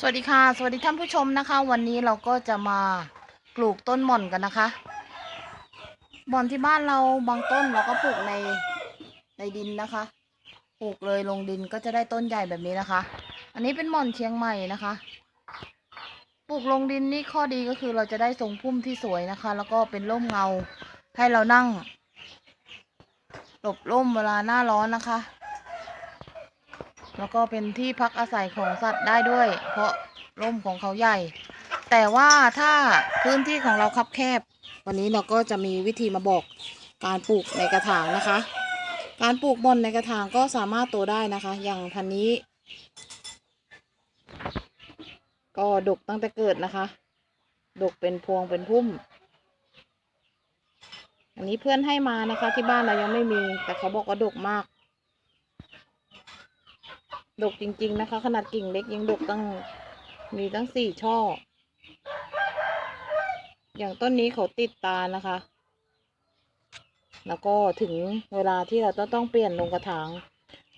สวัสดีค่ะ สวัสดีท่านผู้ชมนะคะ วันนี้เราก็จะมาปลูกต้นหม่อนกันนะคะหม่อนที่บ้านเราบางต้นเราก็ปลูกในในดินนะคะ ปลูกเลยลงดินก็จะได้ต้นใหญ่แบบนี้นะคะ อันนี้เป็นหม่อนเชียงใหม่นะคะ ปลูกลงดินนี่ข้อดีก็คือเราจะได้ทรงพุ่มที่สวยนะคะ แล้วก็เป็นร่มเงาให้เรานั่งหลบร่มเวลาหน้าร้อนนะคะ แล้วก็เป็นที่พักอาศัยของสัตว์ได้ด้วย เพราะร่มของเขาใหญ่ แต่ว่าถ้าพื้นที่ของเราคับแคบ วันนี้เราก็จะมีวิธีมาบอกการปลูกในกระถางนะคะ การปลูกบอนในกระถางก็สามารถโตได้นะคะ อย่างพันนี้ ก็ดกตั้งแต่เกิดนะคะ ดกเป็นพวงเป็นพุ่ม อันนี้เพื่อนให้มานะคะ ที่บ้านเรายังไม่มี แต่เขาบอกว่าดกมาก ดกจริง ๆ นะคะ ขนาดกิ่งเล็กยังดกตั้งมีตั้งสี่ช่อ อย่างต้นนี้เขาติดตานะคะ แล้วก็ถึงเวลาที่เราต้องต้องเปลี่ยนลงกระถาง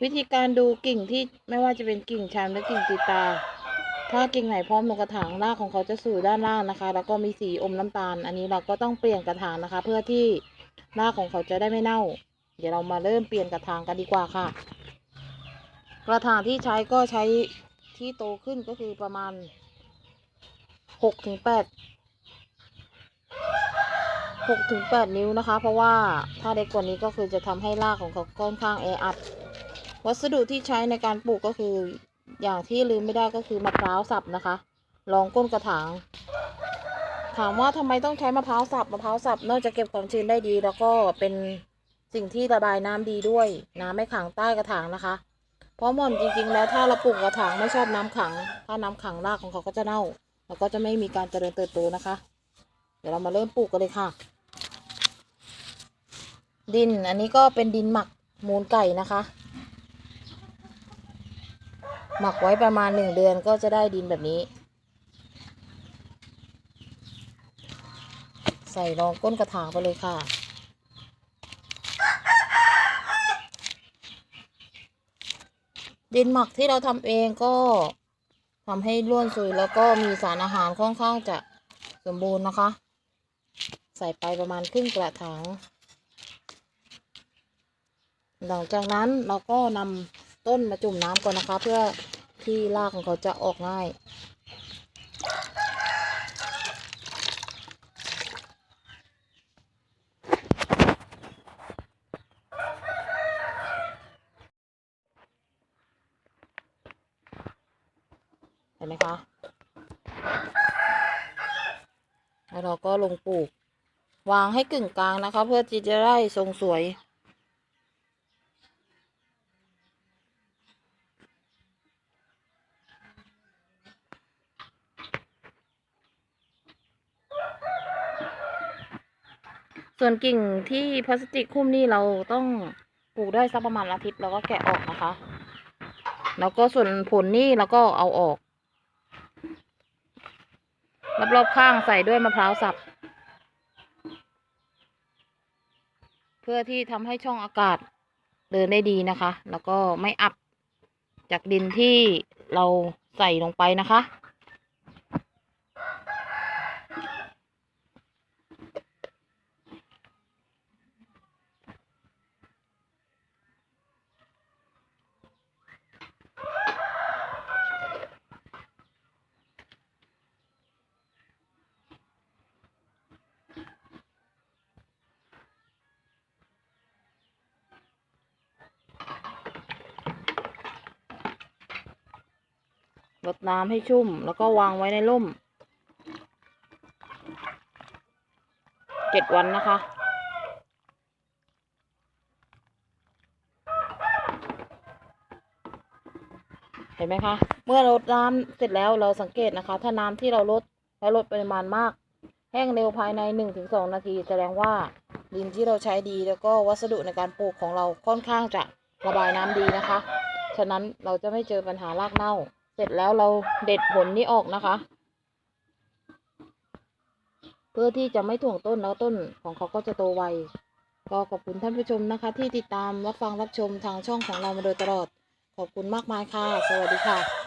วิธีการดูกิ่งที่ไม่ว่าจะเป็นกิ่งชันหรือกิ่งติดตา ถ้ากิ่งไหนพร้อมลงกระถางรากของเขาจะสู่ด้านล่างนะคะ แล้วก็มีสีอมน้ำตาล อันนี้เราก็ต้องเปลี่ยนกระถางนะคะ เพื่อที่รากของเขาจะได้ไม่เน่า เดี๋ยวเรามาเริ่มเปลี่ยนกระถางกันดีกว่าค่ะ กระถางที่ใช้ก็ใช้ที่โตขึ้นก็คือประมาณหกถึงแปดหกถึงแปดนิ้วนะคะ เพราะว่าถ้าเล็กกว่านี้ก็คือจะทำให้รากของเขาค่อนข้างแออัด วัสดุที่ใช้ในการปลูกก็คืออย่างที่ลืมไม่ได้ก็คือมะพร้าวสับนะคะรองก้นกระถาง ถามว่าทำไมต้องใช้มะพร้าวสับมะพร้าวสับนอกจากเก็บความชื้นได้ดี แล้วก็เป็นสิ่งที่ระบายน้ำดีด้วย น้ำไม่ขังใต้กระถางนะคะ เพราะหม่อนจริงๆแล้วถ้าเราปลูกกระถางไม่ชอบน้ำขัง ถ้าน้ำขังรากของเขาก็จะเน่า แล้วก็จะไม่มีการเจริญเติบโตนะคะ เดี๋ยวเรามาเริ่มปลูกกันเลยค่ะ ดินอันนี้ก็เป็นดินหมักมูลไก่นะคะ หมักไว้ประมาณหนึ่งเดือนก็จะได้ดินแบบนี้ ใส่รองก้นกระถางไปเลยค่ะ ดินหมักที่เราทำเองก็ทำให้ร่วนซุยแล้วก็มีสารอาหารค่อนข้างจะสมบูรณ์นะคะ ใส่ไปประมาณครึ่งกระถางหลังจากนั้นเราก็นำต้นมาจุ่มน้ำก่อนนะคะ เพื่อที่รากของเขาจะออกง่าย เห็นไหมคะ แล้วเราก็ลงปลูก วางให้กึ่งกลางนะคะ เพื่อที่จะได้ทรงสวยส่วนกิ่งที่พลาสติกคุ้มนี่เราต้องปลูกได้สักประมาณอาทิตย์แล้วก็แกะออกนะคะ แล้วก็ส่วนผลนี่เราก็เอาออก รอบๆข้างใส่ด้วยมะพร้าวสับ เพื่อที่ทำให้ช่องอากาศเดินได้ดีนะคะ แล้วก็ไม่อับจากดินที่เราใส่ลงไปนะคะ รดน้ำให้ชุ่ม แล้วก็วางไว้ในร่มเจ็ดวันนะคะ เห็นไหมคะ เมื่อรดน้ำเสร็จแล้วเราสังเกตนะคะ ถ้าน้ำที่เราลดแล้วลดปริมาณมาก แห้งเร็วภายในหนึ่งถึงสองนาที แสดงว่าดินที่เราใช้ดีแล้วก็วัสดุในการปลูกของเราค่อนข้างจะระบายน้ำดีนะคะ ฉะนั้นเราจะไม่เจอปัญหารากเน่า ร็จแล้วเราเด็ดผลนี้ออกนะคะ เพื่อที่จะไม่ถ่วงต้นแล้วต้นของเขาก็จะโตไวก็ขอบคุณท่านผู้ชมนะคะ ที่ติดตามรับฟังรับชมทางช่องของเรามาโดยตลอด ขอบคุณมากมายค่ะ สวัสดีค่ะ